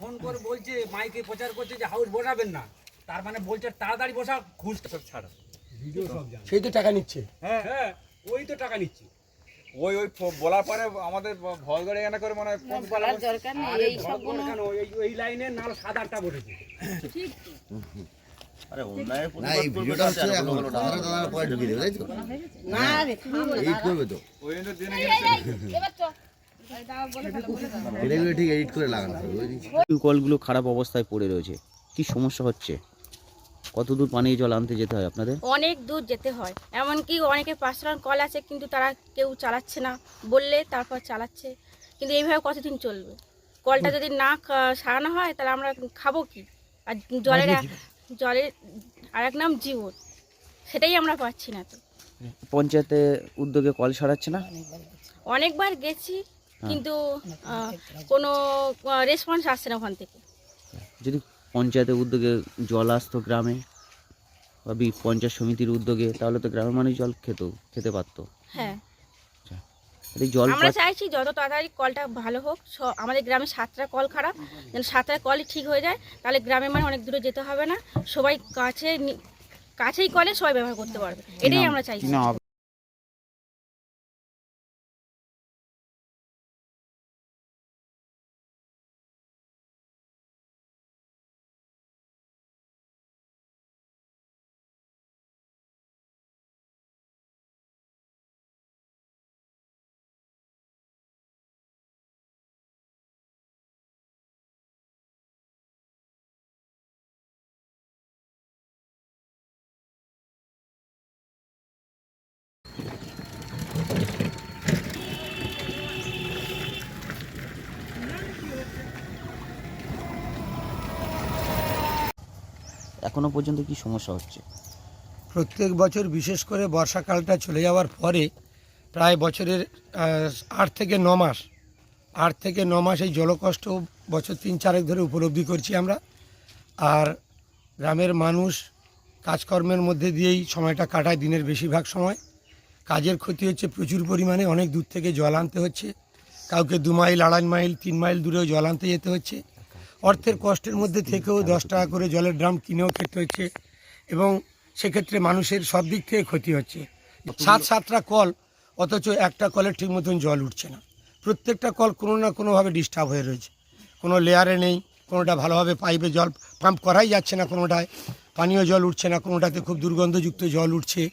Phone করে বলছে মাইকে প্রচার করছে যে হাউস বসাবেন না। তার মানে বলছে তাড়াতাড়ি বসা ঘুষ সব ছাড়া। ভিডিও সব জানে। সেই তো টাকা নিচ্ছে। হ্যাঁ হ্যাঁ ওই তো টাকা নিচ্ছে। ওই ওই বলার পরে আমাদের ভয় করে এখানে করে মনে হয় বলার দরকার নেই এই সব এই লাইনে নাল সাত আটটা বসেছে। না এই ভিডিওটা হচ্ছে এখন দাদা দাদা পরে ঢুকিয়ে দেবে তাই তো? না রে এডিট করবে তো ওই জন্য দিনে এবার চ। এটাগুলো ঠিক এডিট করে লাগানো কলগুলো খারাপ অবস্থায় পড়ে রয়েছে। কি সমস্যা হচ্ছে? কত দূর পানীয় জল আনতে যেতে হয় আপনাদের? অনেক দূর যেতে হয়। এমনকি অনেকে পার্সোনাল কল আছে কিন্তু তারা কেউ চালাচ্ছে না। বললে তারপর চালাচ্ছে। কিন্তু এইভাবে কতদিন চলবে? কলটা যদি না সারানো হয় তাহলে আমরা খাব কি? আর জলের জলের আর এক নাম জীবন। সেটাই আমরা পাচ্ছি না তো। পঞ্চায়েতে উদ্যোগে কল সরাচ্ছে না? অনেকবার গেছি কিন্তু কোনো রেসপন্স আসছে না ওখান থেকে। যদি পঞ্চায়েতের উদ্যোগে জল আসতো গ্রামে বা বি- পঞ্চায়েত সমিতির উদ্যোগে তাহলে তো গ্রামের মানুষ জল খেত খেতে পারতো। হ্যাঁ। জল আমরা চাইছি যত তাড়াতাড়ি কলটা ভালো হোক আমাদের গ্রামে সাতটা কল খারাপ যেন সাতটা কলই ঠিক হয়ে যায় তাহলে গ্রামে মানে অনেক দূরে যেতে হবে না। সবাই কাছে কাছেই কলে সবাই ব্যবহার করতে পারবে এটাই আমরা চাইছি। এখনও পর্যন্ত কি সমস্যা হচ্ছে? প্রত্যেক বছর বিশেষ করে বর্ষাকালটা চলে যাওয়ার পরে প্রায় বছরের আট থেকে ন মাস, আট থেকে ন মাস এই জলকষ্ট বছর তিন চারেক ধরে উপলব্ধি করছি আমরা। আর গ্রামের মানুষ কাজকর্মের মধ্যে দিয়েই সময়টা কাটায় দিনের বেশিরভাগ সময়। কাজের ক্ষতি হচ্ছে প্রচুর পরিমাণে, অনেক দূর থেকে জল আনতে হচ্ছে। কাউকে দু মাইল, আড়াই মাইল, তিন মাইল দূরেও জল আনতে যেতে হচ্ছে। অর্থের কষ্টের মধ্যে থেকেও দশ টাকা করে জলের ড্রাম কিনেও খেতে হচ্ছে এবং সেক্ষেত্রে মানুষের সব দিক থেকে ক্ষতি হচ্ছে। সাত সাতটা কল, অথচ একটা কলের ঠিক মতন জল উঠছে না। প্রত্যেকটা কল কোনো না কোনোভাবে ডিস্টার্ব হয়ে রয়েছে। কোনো লেয়ারে নেই, কোনোটা ভালোভাবে পাইপে জল পাম্প করাই যাচ্ছে না কোনোটায়, পানীয় জল উঠছে না কোনোটাতে, খুব দুর্গন্ধযুক্ত জল উঠছে।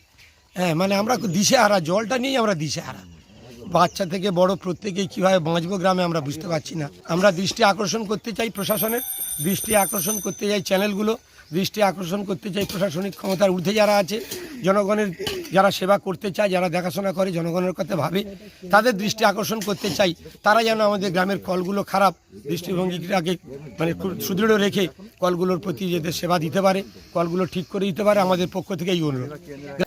হ্যাঁ মানে আমরা দিশে হারা জলটা নিয়েই আমরা দিশে হারা বাচ্চা থেকে বড় প্রত্যেকেই কীভাবে বাঁচবো গ্রামে আমরা বুঝতে পারছি না। আমরা দৃষ্টি আকর্ষণ করতে চাই প্রশাসনের, দৃষ্টি আকর্ষণ করতে চাই চ্যানেলগুলো। দৃষ্টি আকর্ষণ করতে চাই প্রশাসনিক ক্ষমতার ঊর্ধ্বে যারা আছে জনগণের যারা সেবা করতে চায় যারা দেখাশোনা করে জনগণের কথা ভাবে তাদের দৃষ্টি আকর্ষণ করতে চাই। তারা যেন আমাদের গ্রামের কলগুলো খারাপ দৃষ্টিভঙ্গিটাকে মানে সুদৃঢ় রেখে কলগুলোর প্রতি যাদের সেবা দিতে পারে কলগুলো ঠিক করে দিতে পারে আমাদের পক্ষ থেকে এই অনুরোধ।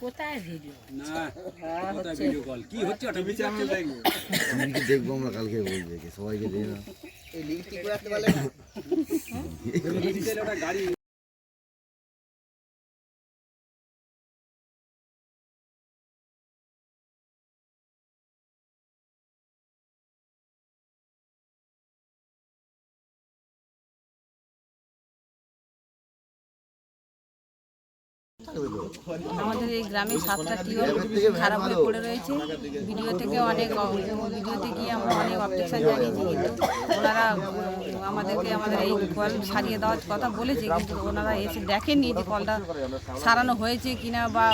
কোথায় ভিডিও না কোথায় ভিডিও কল কি হচ্ছে ওটা টিভি চ্যানেল দেখব। আমরা কালকে সবাইকে আমাদের এই গ্রামে সাতটা টিউব খারাপ হয়ে পড়ে রয়েছে। ভিডিও থেকে অনেক ভিডিওতে গিয়ে আমরা অনেক অবজেকশন জানিয়েছি কিন্তু ওনারা আমাদেরকে আমাদের এই কল সারিয়ে দেওয়ার কথা বলেছে কিন্তু ওনারা এসে দেখেননি যে কলটা সারানো হয়েছে কিনা বা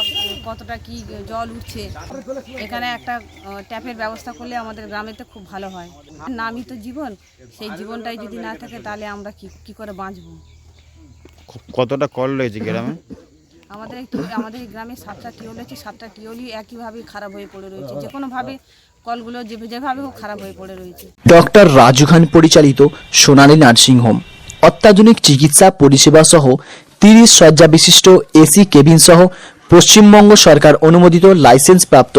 কতটা কি জল উঠছে। এখানে একটা ট্যাপের ব্যবস্থা করলে আমাদের গ্রামেতে খুব ভালো হয়। নামই তো জীবন সেই জীবনটাই যদি না থাকে তাহলে আমরা কি কি করে বাঁচবো? কতটা কল রয়েছে গ্রামে? আমাদের আমাদের এই গ্রামে সাতটা টিউল আছে সাতটা টিউলই একইভাবে খারাপ হয়ে পড়ে রয়েছে। যে কোনোভাবে কলগুলো যেভাবে হোক খারাপ হয়ে পড়ে রয়েছে। ডক্টর রাজু খান পরিচালিত সোনালী নার্সিং হোম অত্যাধুনিক চিকিৎসা পরিষেবা সহ তিরিশ শয্যা বিশিষ্ট এসি কেবিন সহ পশ্চিমবঙ্গ সরকার অনুমোদিত লাইসেন্স প্রাপ্ত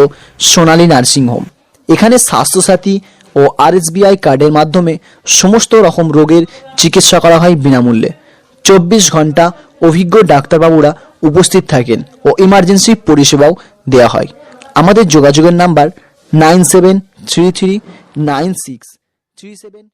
সোনালী নার্সিং হোম। এখানে স্বাস্থ্যসাথী ও আরএসবিআই কার্ডের মাধ্যমে সমস্ত রকম রোগের চিকিৎসা করা হয় বিনামূল্যে। চব্বিশ ঘণ্টা অভিজ্ঞ ডাক্তারবাবুরা উপস্থিত থাকেন ও ইমার্জেন্সি পরিষেবাও দেওয়া হয়। আমাদের যোগাযোগের number nine seven three three nine six three seven